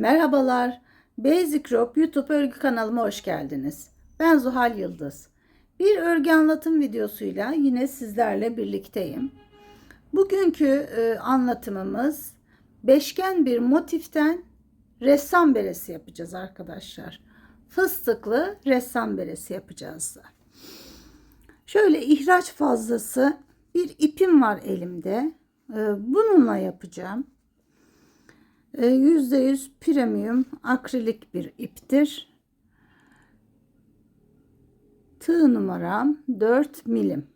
Merhabalar. Basic Rope YouTube örgü kanalıma hoş geldiniz. Ben Zuhal Yıldız. Bir örgü anlatım videosuyla yine sizlerle birlikteyim. Bugünkü e, anlatımımız beşgen bir motiften ressam beresi yapacağız arkadaşlar. Fıstıklı ressam beresi yapacağız. Şöyle ihraç fazlası bir ipim var elimde. E, bununla yapacağım. %100 premium akrilik bir iptir. Tığ numaram 4 milim.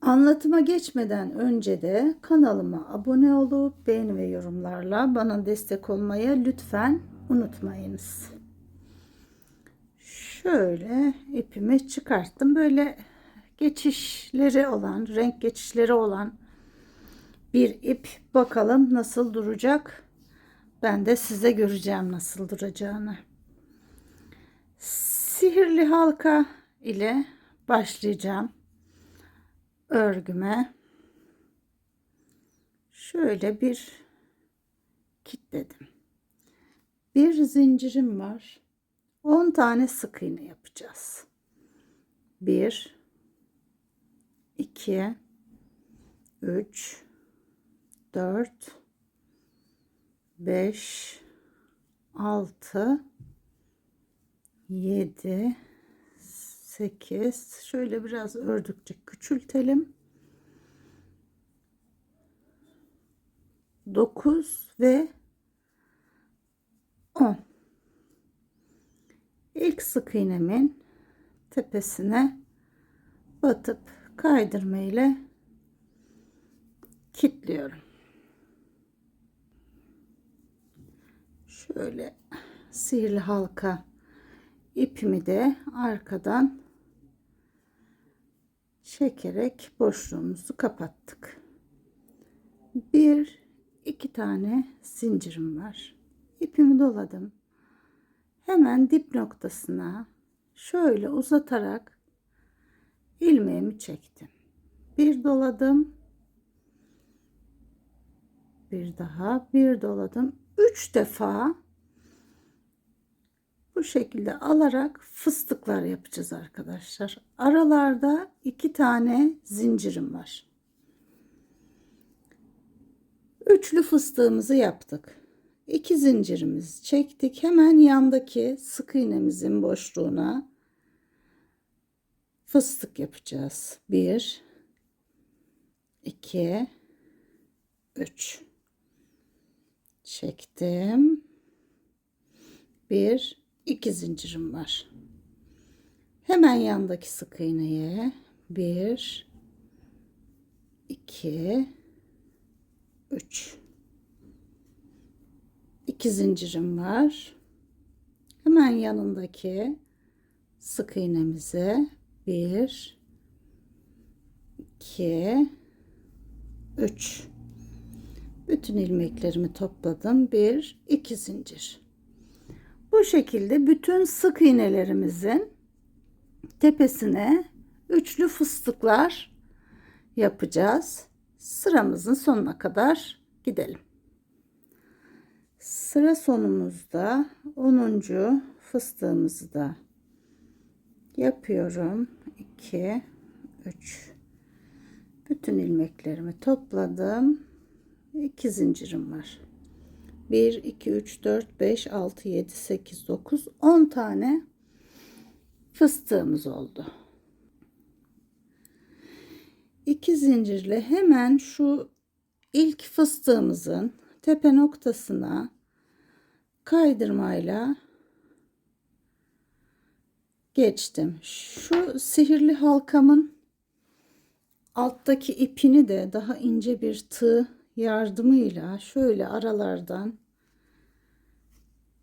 Anlatıma geçmeden önce de kanalıma abone olup beğeni ve yorumlarla bana destek olmayı lütfen unutmayınız. Şöyle ipimi çıkarttım. Böyle geçişleri olan, renk geçişleri olan bir ip bakalım nasıl duracak. Ben de size göreceğim nasıl duracağını. Sihirli halka ile başlayacağım örgüme. Şöyle bir kitledim. Bir zincirim var. 10 tane sık iğne yapacağız. 1 2 3 4 5 6 7 8 şöyle biraz ördükçe küçültelim. 9 ve 10 ilk sık iğnemin tepesine batıp kaydırma ile kilitliyorum şöyle sihirli halka ipimi de arkadan çekerek boşluğumuzu kapattık. Bir iki tane zincirim var. İpimi doladım. Hemen dip noktasına şöyle uzatarak ilmeğimi çektim. Bir doladım. Bir daha bir doladım. Üç defa bu şekilde alarak fıstıklar yapacağız arkadaşlar. Aralarda iki tane zincirim var. Üçlü fıstığımızı yaptık. İki zincirimizi çektik. Hemen yandaki sık iğnemizin boşluğuna fıstık yapacağız. Bir, iki, üç. Çektim. Bir, iki zincirim var. Hemen yandaki sık iğneye bir, iki, üç. İki zincirim var. Hemen yanındaki sık iğnemize bir, iki, üç. Bütün ilmeklerimi topladım. Bir, iki zincir. Bu şekilde bütün sık iğnelerimizin tepesine üçlü fıstıklar yapacağız. Sıramızın sonuna kadar gidelim. Sıra sonumuzda 10. fıstığımızı da yapıyorum. 2 3 bütün ilmeklerimi topladım. 2 zincirim var. 1, 2, 3, 4, 5, 6, 7, 8, 9, 10 tane fıstığımız oldu. İki zincirle hemen şu ilk fıstığımızın tepe noktasına kaydırmayla geçtim. Şu sihirli halkamın alttaki ipini de daha ince bir tığ yardımıyla şöyle aralardan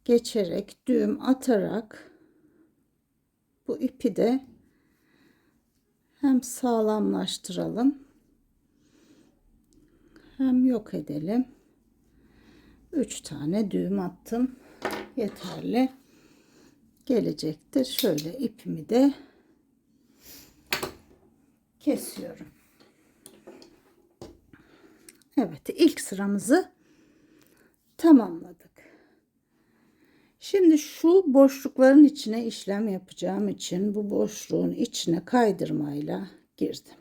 geçerek düğüm atarak bu ipi de hem sağlamlaştıralım hem yok edelim. 3 tane düğüm attım. Yeterli gelecektir. Şöyle ipimi de kesiyorum. Evet ilk sıramızı tamamladık. Şimdi şu boşlukların içine işlem yapacağım için bu boşluğun içine kaydırmayla girdim.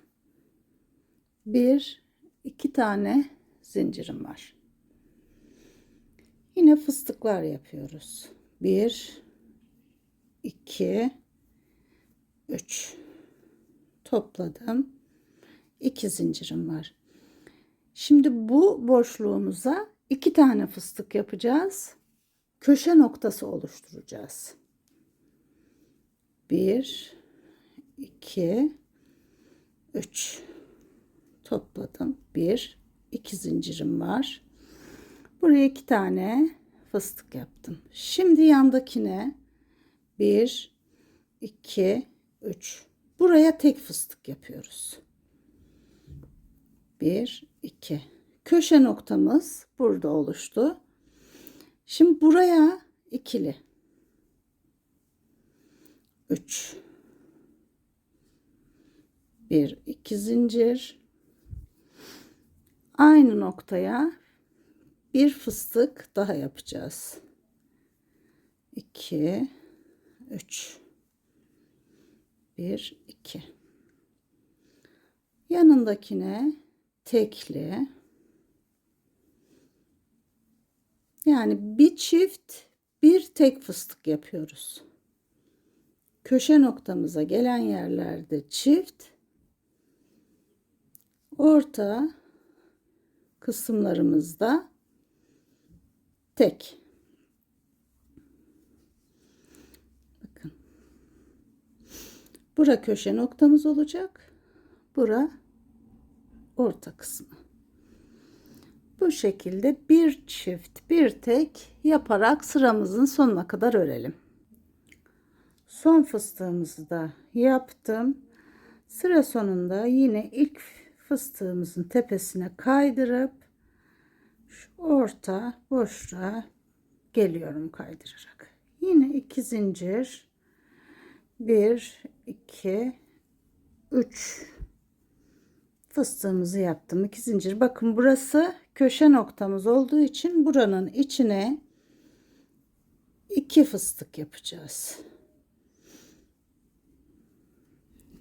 Bir, iki tane zincirim var. Yine fıstıklar yapıyoruz. Bir, iki, üç. Topladım. İki zincirim var. Şimdi bu boşluğumuza iki tane fıstık yapacağız. Köşe noktası oluşturacağız. Bir, iki, üç. Topladım. Bir, iki zincirim var. Buraya iki tane fıstık yaptım. Şimdi yandakine bir, iki, üç. Buraya tek fıstık yapıyoruz. Bir, iki. Köşe noktamız burada oluştu. Şimdi buraya ikili. Üç. Bir, iki zincir. Aynı noktaya bir fıstık daha yapacağız. 2 3 1 2 yanındakine tekli yani bir çift bir tek fıstık yapıyoruz. Köşe noktamıza gelen yerlerde çift orta kısımlarımızda tek. Bakın. Bura köşe noktamız olacak. Bura orta kısmı. Bu şekilde bir çift bir tek yaparak sıramızın sonuna kadar örelim. Son fıstığımızı da yaptım. Sıra sonunda yine ilk fıstığımızın tepesine kaydırıp şu orta boşluğa geliyorum kaydırarak. Yine iki zincir. Bir, iki, üç fıstığımızı yaptım. iki zincir. Bakın burası köşe noktamız olduğu için buranın içine iki fıstık yapacağız.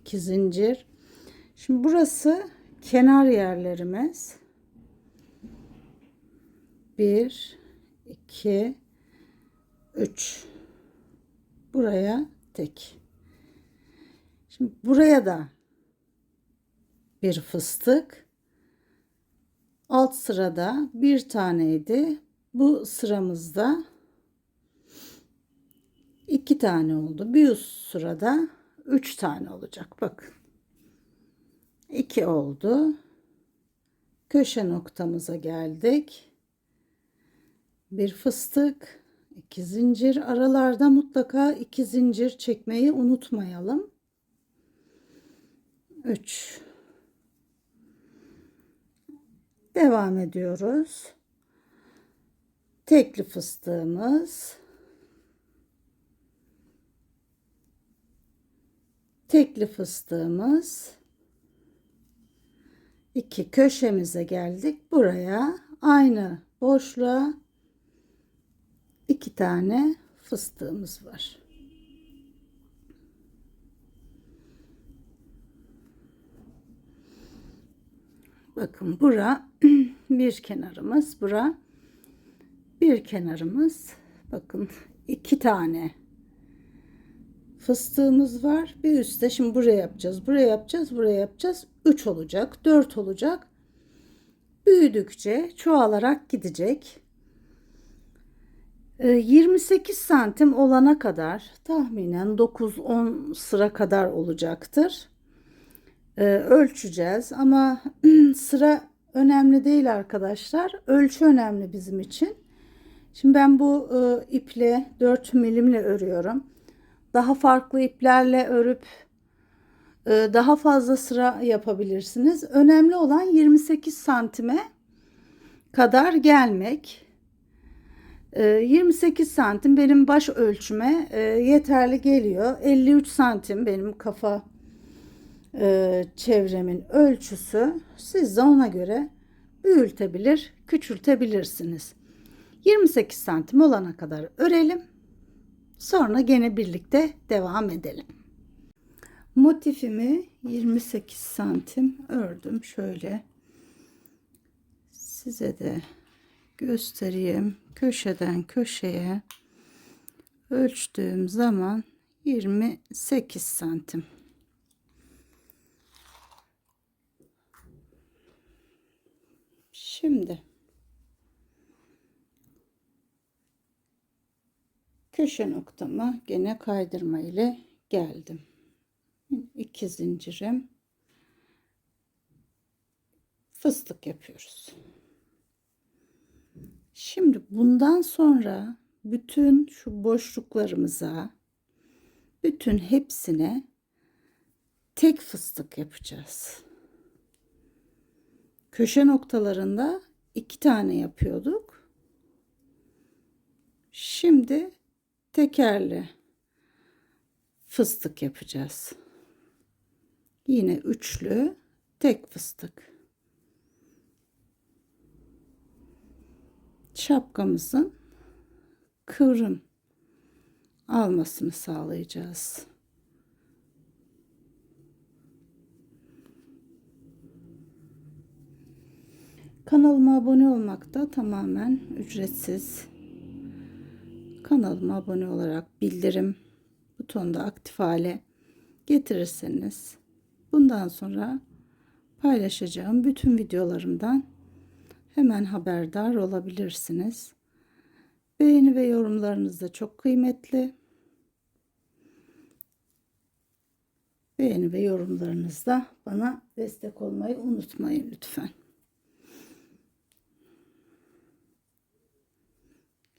İki zincir. Şimdi burası kenar yerlerimiz. 1 2 3 buraya tek. Şimdi buraya da bir fıstık. Alt sırada bir taneydi. Bu sıramızda iki tane oldu. Bir üst sırada üç tane olacak. Bakın. 2 oldu. Köşe noktamıza geldik. Bir fıstık, iki zincir. Aralarda mutlaka iki zincir çekmeyi unutmayalım. 3 Devam ediyoruz. Tekli fıstığımız. Tekli fıstığımız. 2 köşemize geldik. Buraya aynı boşluğa iki tane fıstığımız var. Bakın bura bir kenarımız, bura bir kenarımız. Bakın iki tane fıstığımız var. Bir üstte şimdi buraya yapacağız. Buraya yapacağız. Buraya yapacağız. 3 olacak. 4 olacak. Büyüdükçe çoğalarak gidecek. 28 ee, santim olana kadar tahminen 9-10 sıra kadar olacaktır. Ee, ölçeceğiz ama sıra önemli değil arkadaşlar. Ölçü önemli bizim için. Şimdi ben bu e, iple 4 milimle örüyorum daha farklı iplerle örüp e, daha fazla sıra yapabilirsiniz. Önemli olan 28 santime kadar gelmek. 28 e, santim benim baş ölçüme e, yeterli geliyor. 53 santim benim kafa çevremin ölçüsü. Siz de ona göre büyütebilir, küçültebilirsiniz. 28 santim olana kadar örelim. Sonra gene birlikte devam edelim. Motifimi 28 santim ördüm. Şöyle size de göstereyim. Köşeden köşeye ölçtüğüm zaman 28 santim. Şimdi köşe noktama gene kaydırma ile geldim. İki zincirim fıstık yapıyoruz. Şimdi bundan sonra bütün şu boşluklarımıza bütün hepsine tek fıstık yapacağız. Köşe noktalarında iki tane yapıyorduk. Şimdi tekerli fıstık yapacağız. Yine üçlü tek fıstık. Şapkamızın kıvrım almasını sağlayacağız. Kanalıma abone olmak da tamamen ücretsiz. Kanalıma abone olarak bildirim butonda aktif hale getirirseniz bundan sonra paylaşacağım bütün videolarımdan hemen haberdar olabilirsiniz. Beğeni ve yorumlarınız da çok kıymetli. Beğeni ve yorumlarınızda bana destek olmayı unutmayın lütfen.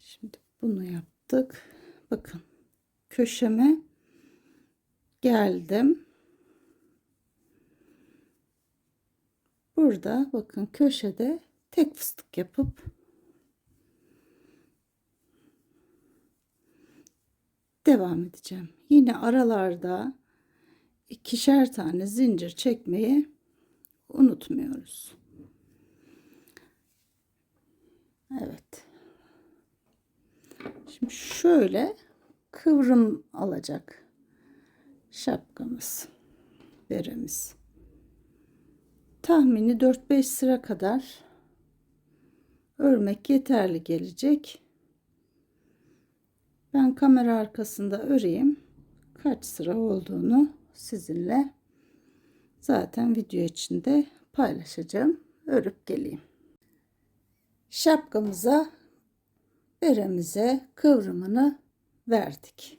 Şimdi bunu yaptık. Bakın köşeme geldim. Burada bakın köşede tek fıstık yapıp devam edeceğim. Yine aralarda ikişer tane zincir çekmeyi unutmuyoruz. Evet. Şimdi şöyle kıvrım alacak şapkamız, beremiz. Tahmini 4-5 sıra kadar örmek yeterli gelecek. Ben kamera arkasında öreyim. Kaç sıra olduğunu sizinle zaten video içinde paylaşacağım. Örüp geleyim. Şapkamıza beremize kıvrımını verdik.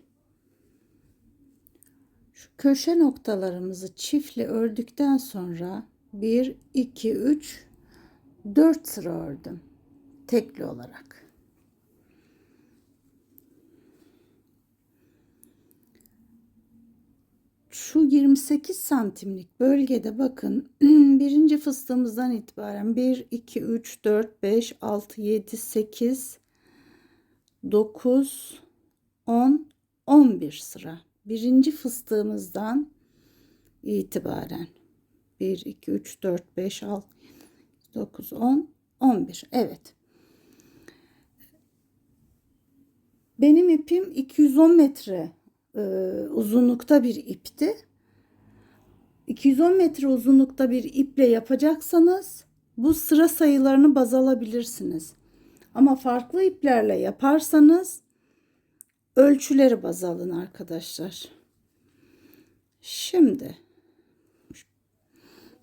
Şu köşe noktalarımızı çiftli ördükten sonra 1 2 3 4 sıra ördüm tekli olarak. Şu 28 santimlik bölgede bakın birinci fıstığımızdan itibaren 1 2 3 4 5 6 7 8 9 10 11 sıra. Birinci fıstığımızdan itibaren. 1 2 3 4 5 6 9 10 11 evet. Benim ipim 210 metre e, uzunlukta bir ipti. 210 metre uzunlukta bir iple yapacaksanız bu sıra sayılarını baz alabilirsiniz ama farklı iplerle yaparsanız ölçüleri baz alın arkadaşlar. Şimdi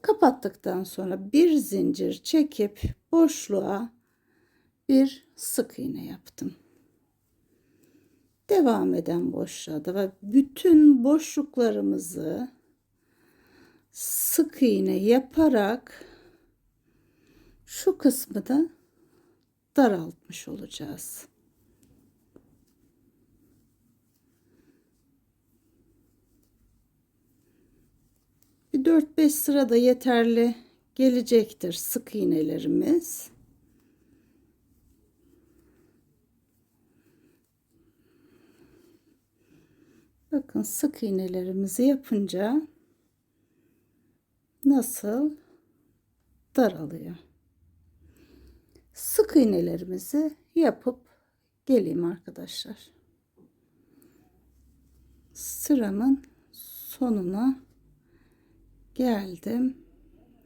kapattıktan sonra bir zincir çekip boşluğa bir sık iğne yaptım. Devam eden boşluğa da ve bütün boşluklarımızı sık iğne yaparak şu kısmı da daraltmış olacağız. Bir 4-5 sırada yeterli gelecektir sık iğnelerimiz. Bakın sık iğnelerimizi yapınca nasıl daralıyor. Sık iğnelerimizi yapıp geleyim arkadaşlar. Sıramın sonuna geldim.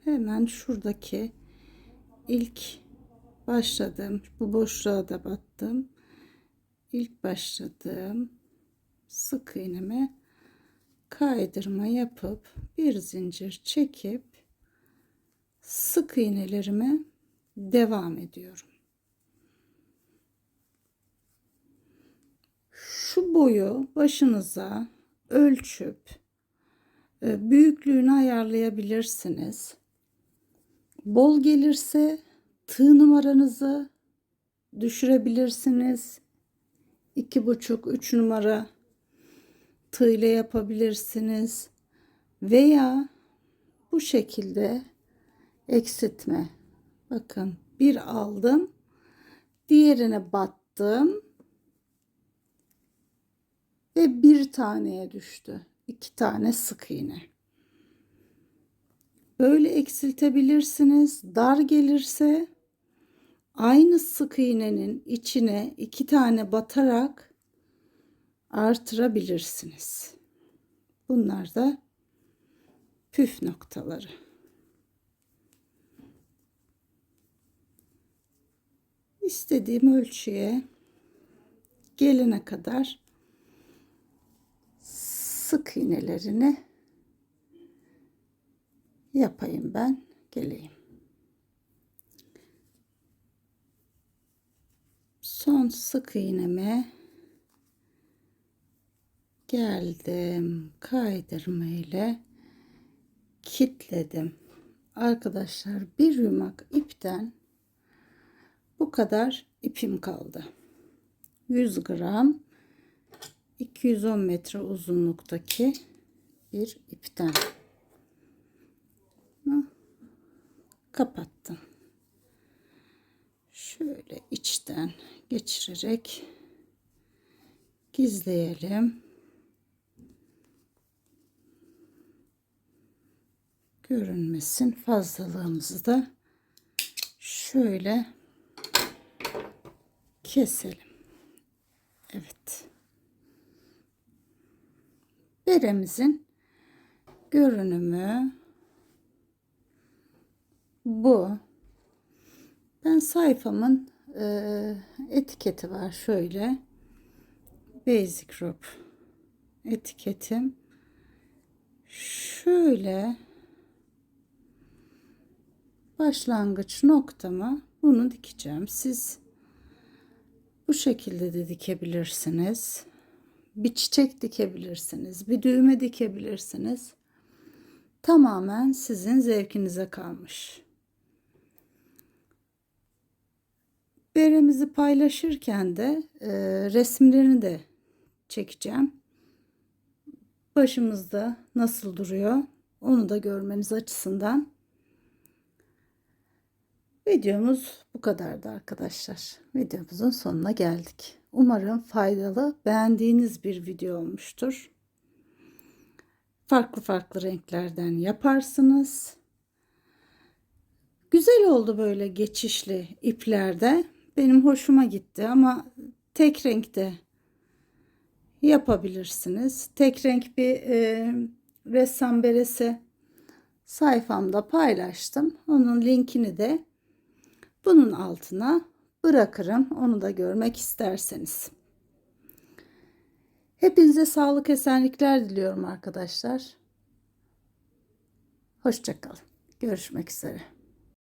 Hemen şuradaki ilk başladığım bu boşluğa da battım. İlk başladığım sık iğneme kaydırma yapıp bir zincir çekip sık iğnelerime devam ediyorum. Şu boyu başınıza ölçüp e, büyüklüğünü ayarlayabilirsiniz. Bol gelirse tığ numaranızı düşürebilirsiniz. 2,5-3 numara tığ ile yapabilirsiniz. Veya bu şekilde eksiltme. Bakın bir aldım. Diğerine battım. Ve bir taneye düştü. iki tane sık iğne. Böyle eksiltebilirsiniz. Dar gelirse aynı sık iğnenin içine iki tane batarak artırabilirsiniz. Bunlar da püf noktaları. İstediğim ölçüye gelene kadar sık iğnelerini yapayım ben geleyim. Son sık iğneme geldim kaydırma ile kitledim. Arkadaşlar bir yumak ipten bu kadar ipim kaldı. 100 gram 210 metre uzunluktaki bir ipten kapattım. Şöyle içten geçirerek gizleyelim. Görünmesin fazlalığımızı da şöyle keselim. Evet. Beremizin görünümü bu. Ben sayfamın e, etiketi var şöyle. Basic Rope etiketim. Şöyle başlangıç noktama bunu dikeceğim. Siz bu şekilde de dikebilirsiniz. Bir çiçek dikebilirsiniz. Bir düğme dikebilirsiniz. Tamamen sizin zevkinize kalmış. Beremizi paylaşırken de e, resimlerini de çekeceğim. Başımızda nasıl duruyor onu da görmeniz açısından. Videomuz bu kadardı arkadaşlar. Videomuzun sonuna geldik. Umarım faydalı, beğendiğiniz bir video olmuştur. Farklı farklı renklerden yaparsınız. Güzel oldu böyle geçişli iplerde. Benim hoşuma gitti ama tek renkte yapabilirsiniz. Tek renk bir e, ressam beresi sayfamda paylaştım. Onun linkini de bunun altına bırakırım. Onu da görmek isterseniz. Hepinize sağlık esenlikler diliyorum arkadaşlar. Hoşçakalın. Görüşmek üzere.